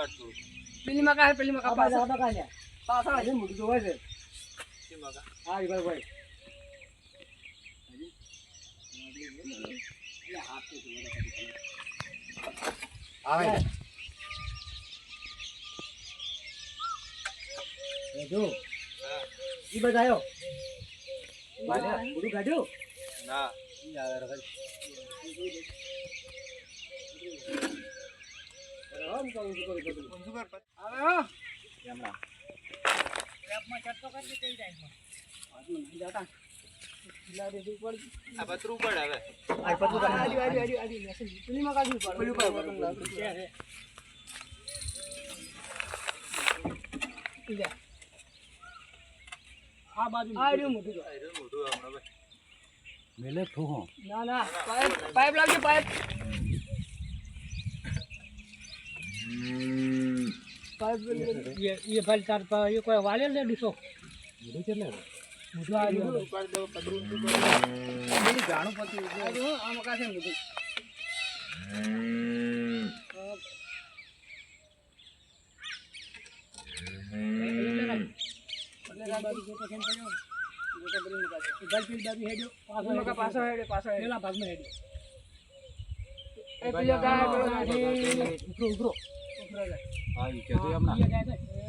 પાડતું પેલી મકા હે, પેલી મકા આ બાજુ લ્યા. પાછળ. હજી મોટું જોવે છે. શી મગા હા ઈ ભાઈ ભાઈ. આવે જો. ઈ બધાયો આવ્યો બધું કાઢ્યું? ના. ઈ આવે રે ભાઈ. આ બાજુ આ રહ્યું મોટું તો. આ રહ્યું મોઢું હમણાં ભાઈ. મેલે થૂહો. ના ના પાઇપ પાઇપ લાવજો પાઇપ પાઇપ એ ભાઈ તાર પર એ કોઈ વાલે લે દીસો બધું કેટલે મોટું આ રહ્યું. ઉપાડી દો પતરું ઊંધું કર. પેલી ગાણું પતી આ જો આ મકા છે મોટું એટલે આ બાજુ જોતો કેમ પડ્યો જોતો પેલી મકા છે ભાઈ પેલી બાજુ હેડ્યો. પાછો પેલી મકા પાછો હેડે પાછો હેડે પેલા ભાગમાં હેડ્યો. એ પેલો ગાય પેલો ગાય ઉતરો ઉતરો ઉભરો જાય. હા ઈ જતો હમણાં.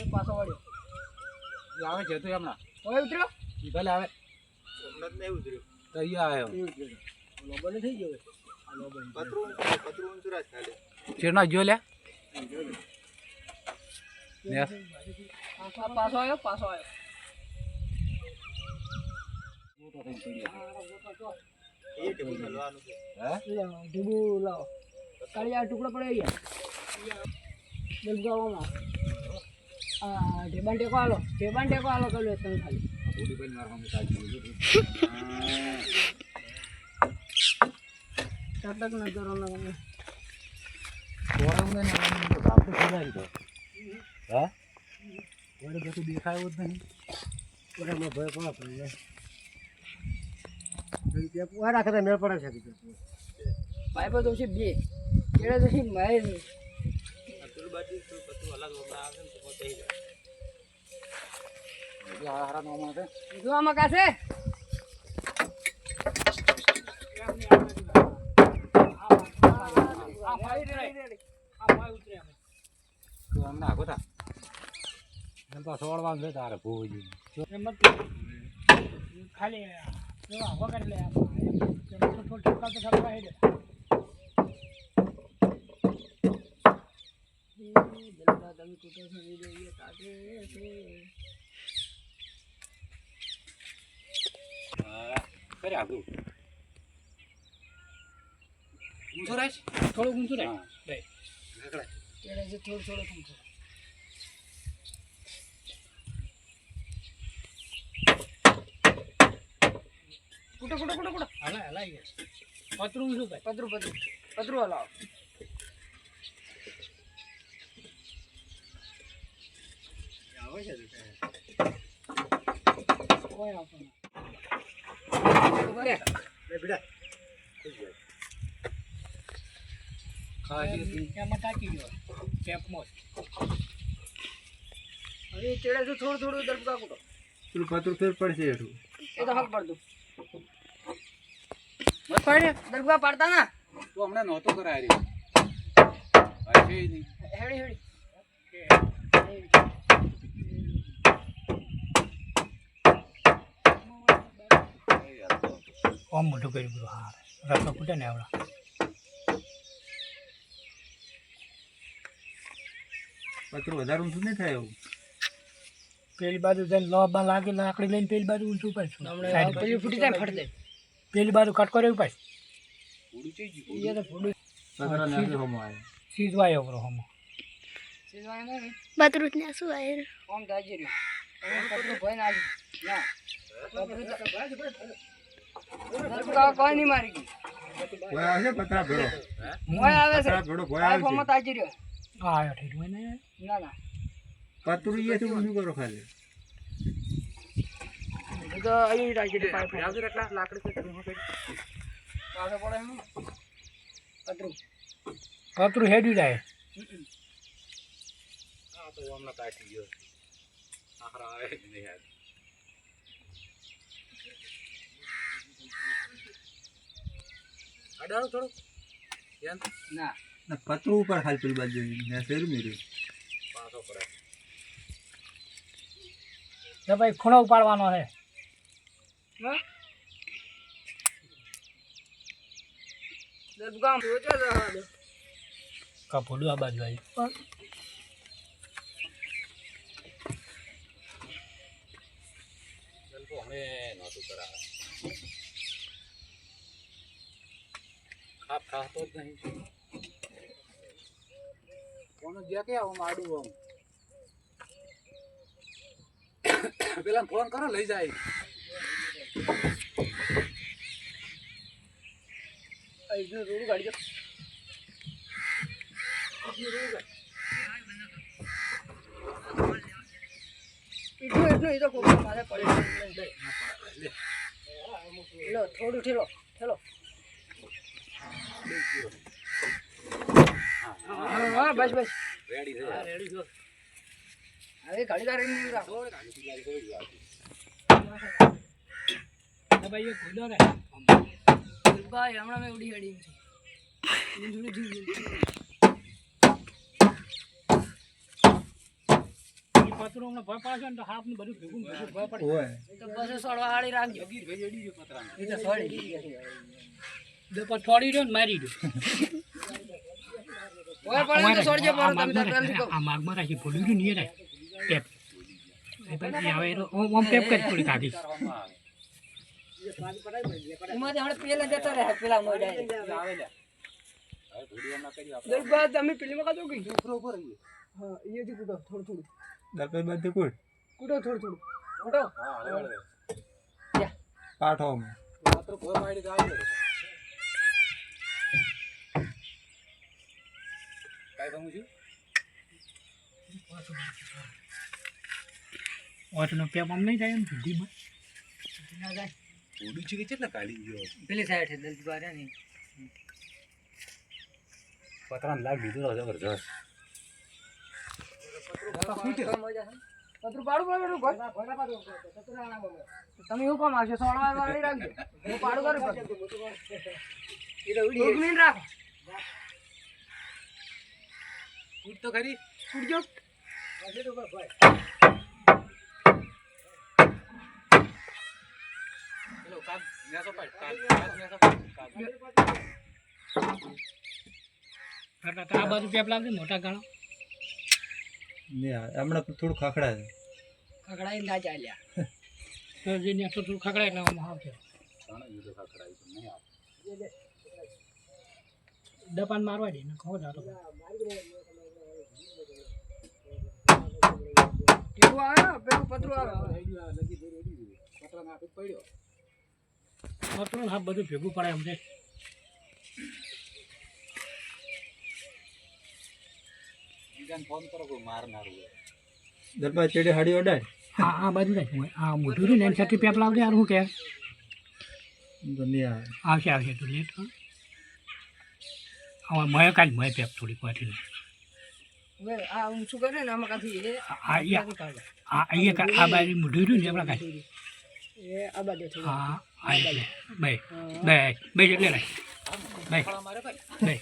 એ પાછો વળ્યો. આવે જતો હમણાં હવે ઉતર્યો? ભલે આવે. હમણાં જ નહીં ઉતર્યું. તો આવ્યો થઈ ગયો પતરું પતરું ઊંચું રાખ ચેરના જો લે. પાછો આવ્યો પાછો આવ્યો. એ ટેબલ મેલવાનું છે. લાવો, ઢીબુ લાવો. કાળી આ ટુકડો પડે ગયા. દલગાવામાં ઢેબાન ટેકો હાલો ઢેબાન ટેકો હાલો કર્યો તમે ખાલી. ચટક નજરો ના ગમે દેખાયો જ નહીં. બરાબર ભય પણ આપણે રાખે મેળ પડે છે. પાઇપો તો છે બે. કેળે તો મહેશ બાજુ પેલું પતરું અલગ હમણાં આવે ને તો થઈ જાય. હારા નોમાં છે. કાશે તો અમને આગો થા એમ તો સોળવાનું છે તારે ભૂજી ખાલી વગર લે. થોડું ઠપકા તો ઠપકા હેડે જલદા તમે કૂટો છો દઈએ કાઢે છે કરે આગું ઊંચો રાખ થોડુંક ઊંચું રહે હા. કેળે છે થોડું થોડુંક ઊંચું કૂટો કૂટો કૂટો કૂટો હલા હલાઈ ગયા પતરું શું ભાઈ પતરું પતરું. પતરું હલાવો આવે છે કોઈ આવતો નહીં એમાં ટાકી ગયો ટેપમાં હવે ચેડે છે થોડું થોડું દરપકા કૂટો પેલું પતરું ફેર પડશે એટલું એ તો હક પડતું પડે દરપકા પાડતા ના. તો હમણાં નહોતો કરાય રહ્યો નહીં હેડી હેડી. ઓમ મોટું કર્યું બધું હા રસ્તો ફૂટે ને આવડા પતરું વધારે ઊંચું નહીં થાય એવું પેલી બાજુ જઈને લોબા લાગે લાકડી લઈને પેલી બાજુ ઊંચું હમણાં પેલી ફૂટી જાય ફટ પેલી બાજુ કટકો રહેવું પાડ એ તો ફૂડું પતરા નાખી હોમો આવે સીધવાયો બરો હમો સીધવાય નહીં શું આયર આમ દાજી રહ્યું ભય ના આવી ના દરપકા કોઈ નહીં મારી ગઈ કોઈ આવે છે? પતરા ભેળો. મોય આવે છે? પતરા ભેળો કોઈ આ આવે ફોર્મમાં તાજી રહ્યો. આ આવ્યો ઠીક હોય ને. ના ના. છે પતરું એ તો ઊંચું કરો ખાલી? એ તો અહીં તાજી રહ્યો પાઇપ લાકડી પાછો પડે એમ. પતરું પતરું હેડ્યું જાય. આ તો હમણાં કાઢી ગયો. આખરા આવે જ નહીં અડાડો થોડું. ધ્યાન ના. ના પતરું ઉપર હાલ પેલી બાજુ ને ફેર મેર્યું પાછો પડે. ભાઈ ખૂણો ઉપાડવાનો છે. કપોડું આ બાજુ આવી? હમે નહોતું કરાવે. ખાપ ખાતો જ નહીં કોનો જ્યાં કે આવું માડું આમ? પેલા ફોન કરો લઈ જાય. અહીંનું રોડ ગાડી એટલું એટલું એ તો માથે પડી થોડું ઠેલો હા હા બસ બસ. રેડી છે. રેડી છો. હવે ઘડી વાર એમ રાખો. તો ભાઈ એ ખુલ્લો ને. ભાઈ હમણાં મેં ઉડી હડી છે. ઊંધું જીવ એ હમણાં ભય પાડશે ને તો બધું ભેગું ભેગું ભય પડે. તો બસો સોળવા રાખજો રેડી છે પતરાના એ તો સોળી બે પર છોડી દો ને મારી દો ઓય પડે તો સોળજો આ પડો તમે માગમાં તાર રાખી, આ માગમાં રાખી ભૂલ્યું રહ્યું નહીં રે ટેપ એ પછી હવે એનો ઓમ ઓમ ટેપ કરી થોડી કાઢી કરવામાં આવે એમાંથી હમણાં પેલા જતા રહે પેલા મોડા આવે લે હવે થોડી હમણાં કરી આપણે દરબાર તમે પેલી માં કાઢો કે છોકરો ઉપર રહીએ હા એ જ કૂટો થોડું થોડું દરબાર બાજુ કોઈ કૂટો થોડું થોડું કૂટો હા હળવે હળવે પાઠો માત્ર ઘર માડી તો કાંઈ કહું છું ઓટનો પેપ આમ નહીં જાય એમ જુદીમાં ઉડી છે કે કેટલા કાઢી ગયો પેલી સાઈડ છે દરબાર ને પતરાને લાગ લીધો તો જબરજસ્ત પતરું પાડું પાડું તમે શું કામ આવશો સોળવા વાળી રાખજો હું પાડું કરું એક મિનિટ રાખો ઉડ તો ખરી. ઉડજો પેલો કાગ નેસો પાડ કાગ નેસો પાડ તો આ બાજુ પેપ લાવજે મોટા ગાળો. ને હમણાં થોડું ખખડા છે. ના ચાલ્યા તો જે ને તો થોડું ખકડાય એટલે આમાં આવશે નહીં આવે દપાન મારવા દે ને ખો જાતો કેવું આવે પેલું પતરું આવે રેડી આવે લગી દે રેડી દીધું પતરા નાખી પડ્યો પતરું હા બધું ભેગું પડે એમ છે. ફોન કરો કોઈ મારનારું દરબાર ચેડે હાડી ઓડાય. હા આ બાજુ જાય હું આ મોઢું રહ્યું ને એની સાથે પેપ લાવજે યાર હું કે. આવશે આવશે તું લેટ કર મય કાંઈ મય પેપ થોડીક વાંચી હવે આ ઊંચું કરે ને આમાં કાંથી એ આ અહીંયા આ અહીંયા કા- આ બાજુ મોઢું રહ્યું ને એમણા કાઢ એ આ બાજુ થોડું હા આ એટલે બે બે બે જેટલે રાખ બે મારે ભાઈ બે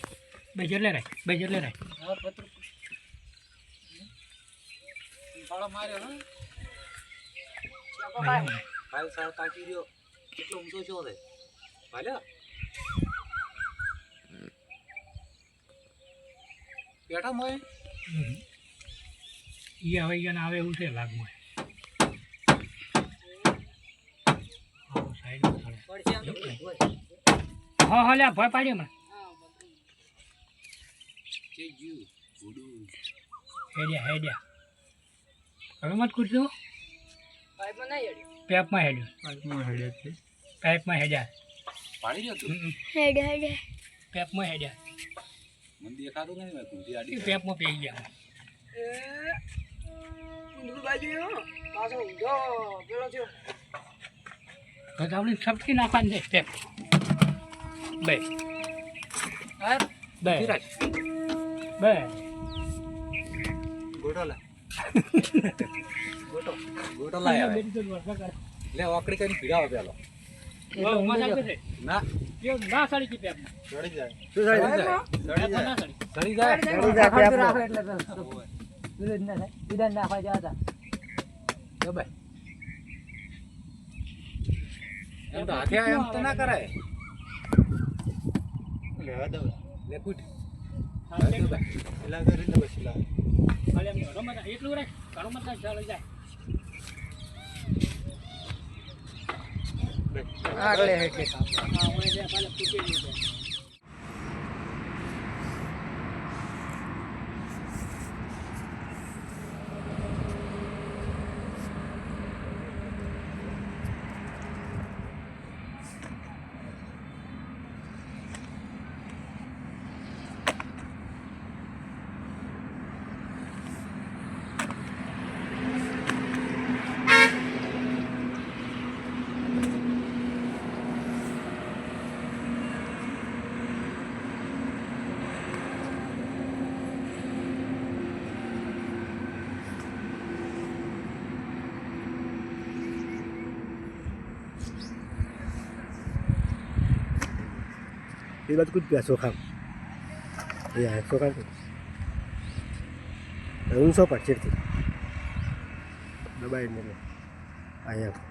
બે જેટલે રાખ બે જેટલે રાખ ફાળો માર્યો ને કાલ સાળ કાચી રહ્યો કેટલો ઊંચો છો રે ભાલ્યો બેઠા મોય એ હવે એને આવે એવું છે લાગવું હા, હા હા લ્યા ભય પાડી હમણાં. જે જીવ ઉડું હેડ્યા હેડ્યા હવે મત અડ્યું પેપમાં હેડ્યું. પાઇપમાં હેડે છે. પાઇપમાં હેડ્યા. પાણી તું હમ. પેપમાં હેડ્યા. મને દેખાતું નહીં મેં એ આડી પેપમાં પેઈ ગયા. એ ઊંધું બાજુ. પાછો ઊંધો પેલો થયો. આપણે સબકી નાખવાની છે પેપ બે. હા બે. બે. ગોઠો લા. ગોટો. ગોટો લાય લે ઓકડી કરીને પીડાવો પેલો. એમ તો હાથે એમ તો ના કરાય. લેવા દો. લે કૂટ. હા, તે દબાય પેલા કરીને ખાલી એમ રમત એટલું રાખ ઘણું મત ચાલે જાય. આટલે હેઠે. એ બાજુ કૂદ ગયા ચોખા એ આ ચોખા ઊંચો પર ચીડથી દબાઈ મેળવે અહીંયા